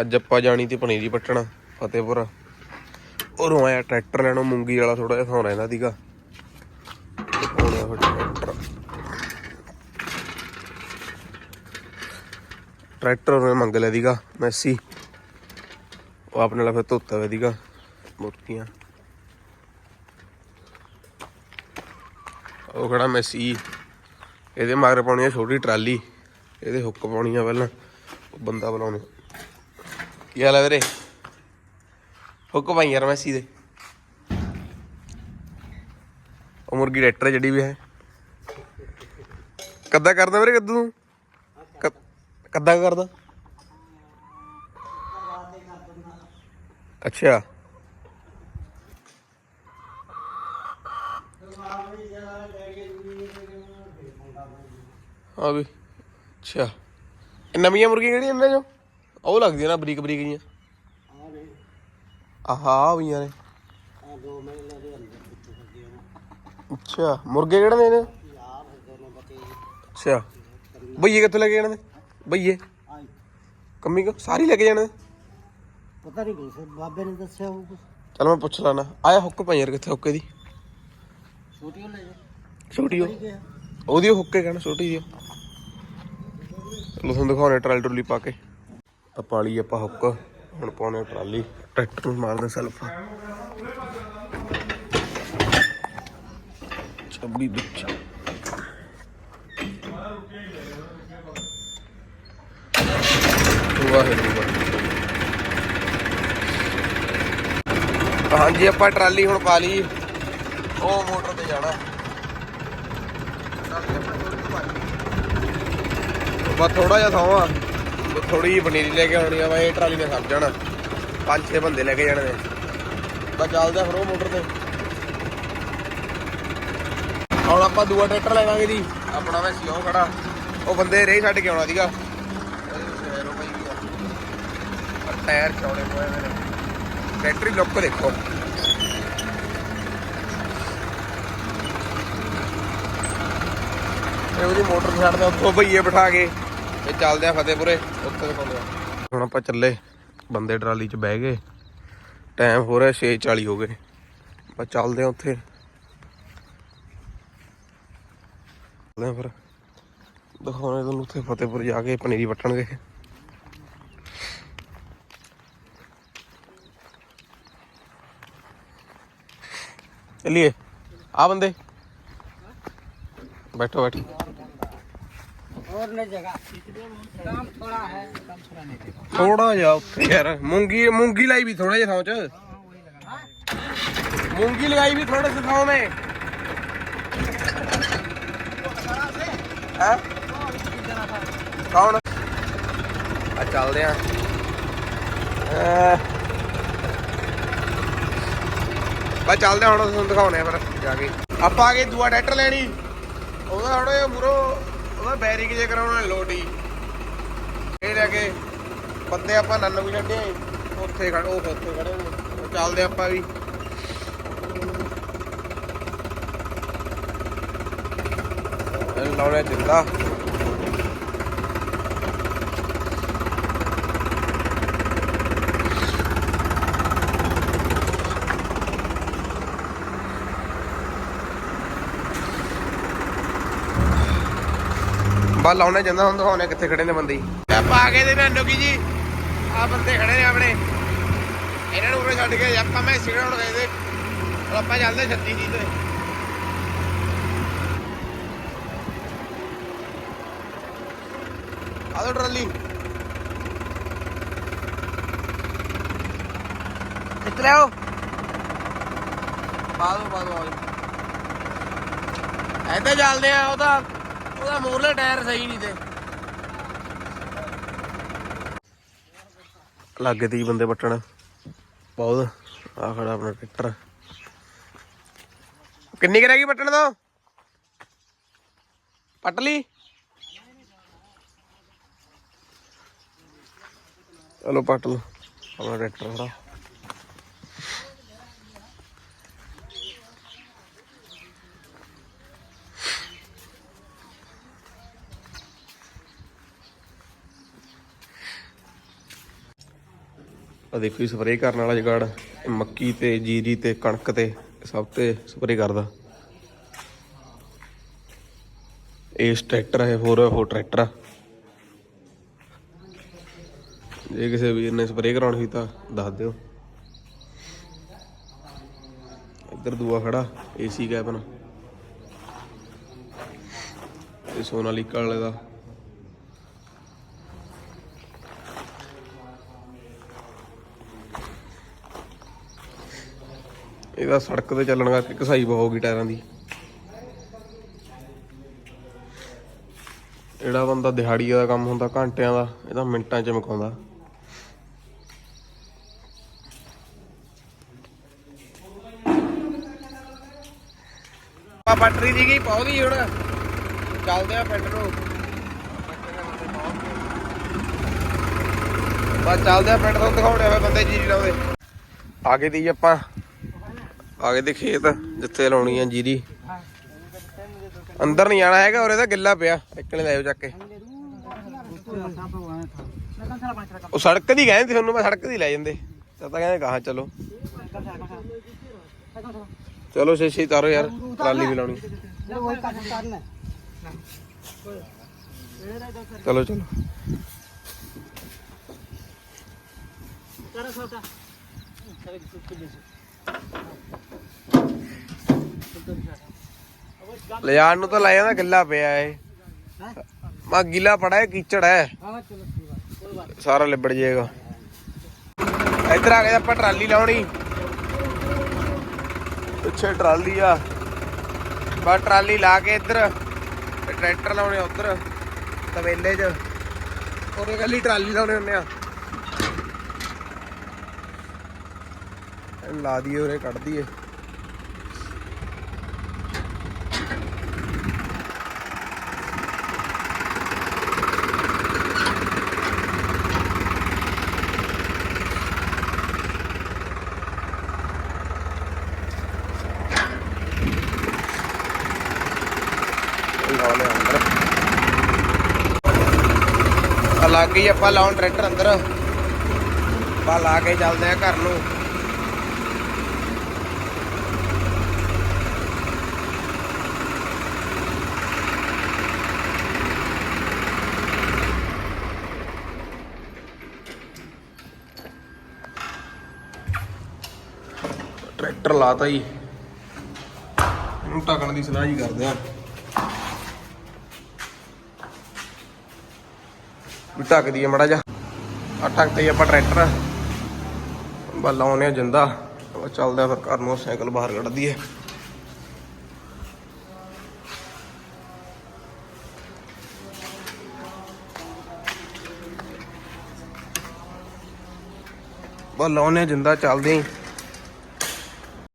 ਅੱਜ ਆਪਾਂ ਜਾਣੀ ਤੇ ਪਨੀਰੀ ਪੱਟਣਾ, ਫਤਿਹਪੁਰ। ਉਰੋਂ ਆਇਆ ਟਰੈਕਟਰ ਲੈਣੋਂ, ਮੂੰਗੀ ਵਾਲਾ ਥੋੜਾ ਜਿਹਾ ਸੌਣਾ ਇਹਨਾਂ ਦੀਗਾ। ਟਰੈਕਟਰ। ਉਹਨੇ ਮੰਗ ਲਿਆ ਦੀਗਾ, ਮੈਸੀ। ਉਹ ਆਪਣੇ ਨਾਲ ਫਿਰ ਧੋਤਾ ਹੋਇਆ ਦੀਗਾ ਮੁਰਤੀਆਂ ਉਹ ਖੜਾ ਮੈਸੀ। ਇਹਦੇ ਮਗਰ ਪਾਉਣੀ ਆ ਛੋਟੀ ਟਰਾਲੀ। ਇਹਦੇ ਹੁੱਕ ਪਾਉਣੀ ਆ ਪਹਿਲਾਂ। ਉਹ ਬੰਦਾ ਬੁਲਾਉਣੇ ਕੀ ਹਾਲ ਹੈ ਵੀਰੇ ਹੁੱਕ ਪਾਈ ਯਾਰ ਮੈਸੀ ਦੇ ਉਹ ਮੁਰਗੀ ਡਾਇਰੈਕਟਰ ਜਿਹੜੀ ਵੀ ਹੈ ਕੱਦਾ ਕਰਦਾ ਵੀਰੇ ਕੱਦੂ ਤੂੰ ਕੱਦਾ ਕਰਦਾ ਅੱਛਾ ਹਾਂ ਵੀ ਅੱਛਾ ਨਵੀਆਂ ਮੁਰਗੀਆਂ ਕਿਹੜੀਆਂ ਇਹਨਾਂ ਚੋਂ ਉਹ ਲੱਗਦੀਆਂ ਨਾ ਬਰੀਕ ਬਰੀਕ ਜੀਆਂ ਆਹਾ ਹੋਈਆਂ ਨੇ। ਅੱਛਾ ਮੁਰਗੇ ਕਿਹੜੇ ਨੇ ਇਹਨੇ ਅੱਛਾ ਬਈਏ ਕਿੱਥੋਂ ਲੈ ਕੇ ਜਾਣੇ ਨੇ ਬਈਏ। ਕੰਮੀ ਕੋ ਸਾਰੀ ਲੈ ਕੇ ਜਾਣੇ ਨੇ? ਪਤਾ ਨਹੀਂ ਕਿਸ ਬਾਬੇ ਨੇ ਦੱਸਿਆ ਉਹ ਕੁਛ। ਚੱਲ ਮੈਂ ਪੁੱਛ ਲੈਣਾ। ਆਇਆ ਹੁੱਕ ਪਈ ਯਾਰ ਕਿੱਥੇ ਹੁੱਕੇ ਦੀ? ਛੋਟੀ ਲੈ ਜਾ। ਛੋਟੀ ਉਹ। ਉਹਦੀ ਉਹ ਹੁੱਕੇ ਕਹਿਣਾ ਛੋਟੀ ਦੀ ਉਹ। ਚਲੋ ਤੁਹਾਨੂੰ ਦਿਖਾਉਣੇ ਟਰਾਲੀ ਟਰੂਲੀ ਪਾ ਕੇ। ਆ ਪਾਲੀ ਆਪਾਂ ਹੁੱਕ। ਹੁਣ ਪਾਉਣੇ ਟਰਾਲੀ। ਟਰੈਕਟਰ ਨੂੰ ਮਾਰਦੇ ਸੈਲਫ ਚੱਬੀ ਵਿੱਚ। ਵਾਹਿਗੁਰੂ ਹਾਂਜੀ, ਆਪਾਂ ਟਰਾਲੀ ਹੁਣ ਪਾ ਲਈ। ਉਹ ਮੋਟਰ ਤੇ ਜਾਣਾ। ਬਸ ਥੋੜਾ ਜਿਹਾ ਥਾਵਾਂ। ਥੋੜੀ ਜਿਹੀ ਪਨੀਰੀ ਲੈ ਕੇ ਆਉਣੀ ਆ ਵਾ, ਇਹ ਟਰਾਲੀ ਨੇ ਸਭ ਜਾਣਾ। ਪੰਜ ਛੇ ਬੰਦੇ ਲੈ ਕੇ ਜਾਣੇ ਨੇ। ਬਸ ਚੱਲਦੇ ਆ ਫਿਰ ਉਹ ਮੋਟਰ ਤੇ। ਹੁਣ ਆਪਾਂ ਦੂਆ ਟਰੈਕਟਰ ਲੈ ਲਾਂਗੇ ਜੀ। ਆਪਣਾ ਮੈਂ ਸਿਓ ਖੜਾ। ਉਹ ਬੰਦੇ ਰੇ ਛੱਡ ਕੇ ਆਉਣਾ ਸੀਗਾ। ਟਾਇਰ ਚੌੜੇ ਹੋਏ ਨੇ। ਬੈਟਰੀ ਲੁੱਕ ਦੇਖੋ। ਇਹ ਉਹਦੀ ਮੋਟਰ ਛੱਡਦੇ ਉੱਥੋਂ ਭਈਏ ਬਿਠਾ ਕੇ ਤੇ ਚੱਲਦੇ ਆ ਫਤਿਹਪੁਰੇ, ਉੱਥੇ ਦਿਖਾਉਂਦੇ ਆ। ਹੁਣ ਆਪਾਂ ਚੱਲੇ, ਬੰਦੇ ਟਰਾਲੀ 'ਚ ਬਹਿ ਗਏ। ਟਾਈਮ ਹੋ ਰਿਹਾ 6:40 ਹੋ ਗਏ। ਆਪਾਂ ਚੱਲਦੇ ਆ ਉੱਥੇ। ਚੱਲਦੇ ਆ ਫਿਰ। ਦਿਖਾਉਣੇ ਤੁਹਾਨੂੰ ਉੱਥੇ ਫਤਿਹਪੁਰ ਜਾ ਕੇ, ਪਨੀਰੀ ਵੱਟਣਗੇ। ਚੱਲੀਏ। ਆ ਬੰਦੇ। ਬੈਠੋ ਬੈਠੋ। और नहीं जगह काम थोड़ा है काम थोड़ा नहीं देखो ਥੋੜਾ ਜਿਹਾ ਉੱਥੇ ਯਾਰ ਮੂੰਗੀ ਮੂੰਗੀ ਲਾਈ ਵੀ ਥੋੜਾ ਜਿਹਾ ਥਾਂ ਚ ਮੂੰਗੀ ਲਗਾਈ ਵੀ ਥੋੜੇ ਸੇ ਥਾਂ में ਹੈ ਕੌਣ ਆ ਚੱਲਦੇ ਆ ਬਾ ਚੱਲਦੇ ਆ ਹੁਣ ਤੁਹਾਨੂੰ ਦਿਖਾਉਣੇ ਆ ਫਿਰ ਜਾ ਕੇ ਆਪਾਂ ਆ ਗਏ ਦੂਆ ਟਰੈਕਟਰ ਲੈਣੀ ਉਹਦਾ ਥੋੜਾ ਜਿਹਾ ਮੁਰੋ ਉਹਦਾ ਬੈਰਿੰਗ ਜੇ ਕਰਾਉਣਾ ਲੋਟੀ ਇਹ ਲੈ ਕੇ ਬੰਦੇ ਆਪਾਂ ਨੰਨ ਵੀ ਛੱਡੇ ਉੱਥੇ ਖੜੇ, ਉਹ ਉੱਥੇ ਖੜੇ ਨੇ ਉਹ ਚੱਲਦੇ ਆਪਾਂ ਵੀ। ਇਹ ਜਿੰਦਾ। ਬਾ ਲਾਉਣੇ ਜਾਂਦਾ ਹੁਣ ਦਿਖਾਉਣੇ ਕਿੱਥੇ ਖੜੇ ਨੇ ਬੰਦੇ? ਆਪਾਂ ਆ ਗਏ ਦੇ ਨੰਨੋ ਕੀ ਜੀ। ਆ ਬੰਦੇ ਖੜੇ ਨੇ ਆਪਣੇ। ਇਹਨਾਂ ਨੂੰ ਉਰੇ ਛੱਡ ਕੇ ਆਪਾਂ ਮੈਂ ਸਿਗੜਾ ਗਏ ਦੇ ਆਪਾਂ ਚੱਲਦੇ ਛੱਤੀ ਜੀ ਤੇ। ਆ ਦੋ ਟਰਾਲੀ। ਕਿੱਥੇ ਆਓ। ਪਾ ਦੋ ਪਾ ਆ ਐਦਾਂ ਚੱਲਦੇ ਆ ਉਹਦਾ ਉਹਦਾ ਮੂਰਲੇ ਟਾਇਰ ਸਹੀ ਨਹੀਂ ਤੇ। ਲੱਗੇ ਤੀ ਬੰਦੇ ਪੱਟਣ। ਬਹੁਤ। ਆ ਖੜਾ ਆਪਣਾ ਟਰੈਕਟਰ। ਕਿੰਨੀ ਕੁ ਰਹਿ ਗਈ ਪੱਟਣ ਤੋਂ? ਪੱਟ ਲਈ? ਚਲੋ ਪੱਟ ਲਓ ਆਪਣਾ ਟਰੈਕਟਰ ਖੜਾ। ਆ ਦੇਖੋ ਸਪਰੇਅ ਕਰਨ ਵਾਲਾ ਜਗਾੜ ਮੱਕੀ ਤੇ, ਜੀਰੀ ਤੇ, ਕਣਕ ਤੇ ਸਭ ਤੇ ਸਪਰੇਅ ਕਰਦਾ। ਇਸ ਟਰੈਕਟਰ ਹੈ 4x4 ਟਰੈਕਟਰ ਆ। ਜੇ ਕਿਸੇ ਵੀਰ ਨੇ ਸਪਰੇਅ ਕਰਾਉਣੀ ਸੀ ਤਾਂ ਦੱਸ ਦਿਓ। ਇੱਧਰ ਦੂਆ ਖੜਾ ਏਸੀ ਕੈਬਨ ਇਹ ਸੋਨਾਲੀਕਾ ਵਾਲੇ ਦਾ। ਇਹਦਾ ਸੜਕ ਤੇ ਚੱਲਣ ਕਰਕੇ ਕਸਾਈ ਬਹੁਤ ਹੋ ਗਈ ਟਾਇਰਾਂ ਦੀ। ਜਿਹੜਾ ਬੰਦਾ ਦਿਹਾੜੀ ਦਾ ਕੰਮ ਹੁੰਦਾ ਘੰਟਿਆਂ ਦਾ ਇਹਦਾ ਮਿੰਟਾਂ 'ਚ ਮੁਕਾਉਂਦਾ। ਆ ਬੈਟਰੀ ਦੀ ਗਈ ਪਾਉਦੀ ਹੁਣ? ਚੱਲਦੇ ਆ ਨੂੰ। ਬਸ ਚੱਲਦੇ ਆ ਪਿੰਡ ਤੋਂ ਦਿਖਾਉਣੇ ਹੋਏ ਬੰਦੇ ਜੀਰੀ ਲਾਉਂਦੇ। ਆਗੇ ਦੀ ਆਪਾਂ। ਆਗੇ ਦੇ ਖੇਤ, ਜਿੱਥੇ ਲਾਉਣੀ ਆ ਜੀਰੀ। ਅੰਦਰ ਨਹੀਂ ਜਾਣਾ ਹੈਗਾ, ਉਰੇ ਤਾਂ ਗਿੱਲਾ ਪਿਆ ਇੱਕਣੇ ਲੈ ਚੱਕ ਕੇ। ਉਹ ਸੜਕ ਦੀ ਕਹਿੰਦੇ ਤੁਹਾਨੂੰ, ਮੈਂ ਸੜਕ ਦੀ ਲੈ ਜਾਂਦੇ। ਤਾਂ ਕਹਿੰਦੇ ਕਹਾ ਚਲੋ। ਚਲੋ ਛੇ ਛੇ ਤਾਰੋ ਯਾਰ, ਟਰਾਲੀ ਵੀ ਲਾਉਣੀ। ਚਲੋ ਚਲੋ। ਲੈ ਜਾਣ ਨੂੰ ਤਾਂ ਲੈ ਜਾਂਦਾ ਗਿੱਲਾ ਪਿਆ ਏ ਮਾ ਗਿੱਲਾ ਪੜਾ ਹੈ ਕੀਚੜ ਹੈ। ਸਾਰਾ ਲਿਬੜ ਜਾਏਗਾ। ਇੱਧਰ ਆ ਗਏ ਆਪਾਂ ਟਰਾਲੀ ਲਾਉਣੀ। ਪਿੱਛੇ ਟਰਾਲੀ ਆ। ਬਾ ਟਰਾਲੀ ਲਾ ਕੇ ਇੱਧਰ ਟਰੈਕਟਰ ਲਾਉਣੇ ਉੱਧਰ। ਤਵੇਲੇ 'ਚ। ਉਹਦੇ ਕੱਲੀ ਟਰਾਲੀ ਲਾਉਣੇ ਹੁੰਨੇ ਆ ਇਹਨੂੰ ਲਾ ਦਈਏ ਉਰੇ, ਕੱਢ ਦਈਏ। ਲਾ ਲੱਗ ਗਈ ਆਪਾਂ, ਲਾਉਣ ਟਰੈਕਟਰ ਅੰਦਰ। ਆਪਾਂ ਲਾ ਕੇ ਚੱਲਦੇ ਆ ਘਰ ਨੂੰ। ਟਰੈਕਟਰ ਲਾਤਾ ਜੀ। ਇਹਨੂੰ ਟਕਣ ਦੀ ਸਲਾਹ ਜੀ ਕਰਦੇ ਆ। ਵੀ ਢੱਕ ਦਈਏ ਮੜਾ ਜਾ ਆ ਢੱਕ ਤੇ ਆਪਾਂ ਟਰੈਕਟਰ। ਬਾ ਲਾਉਨੇ ਆ ਜਿੰਦਾ। ਚੱਲਦਾ ਫਿਰ ਘਰ ਨੂੰ, ਸਾਈਕਲ ਬਾਹਰ ਕੱਢ ਦਈਏ। ਬਾ ਲਾਉਨੇ ਆ ਜਿੰਦਾ, ਚੱਲਦੇ ਆਂ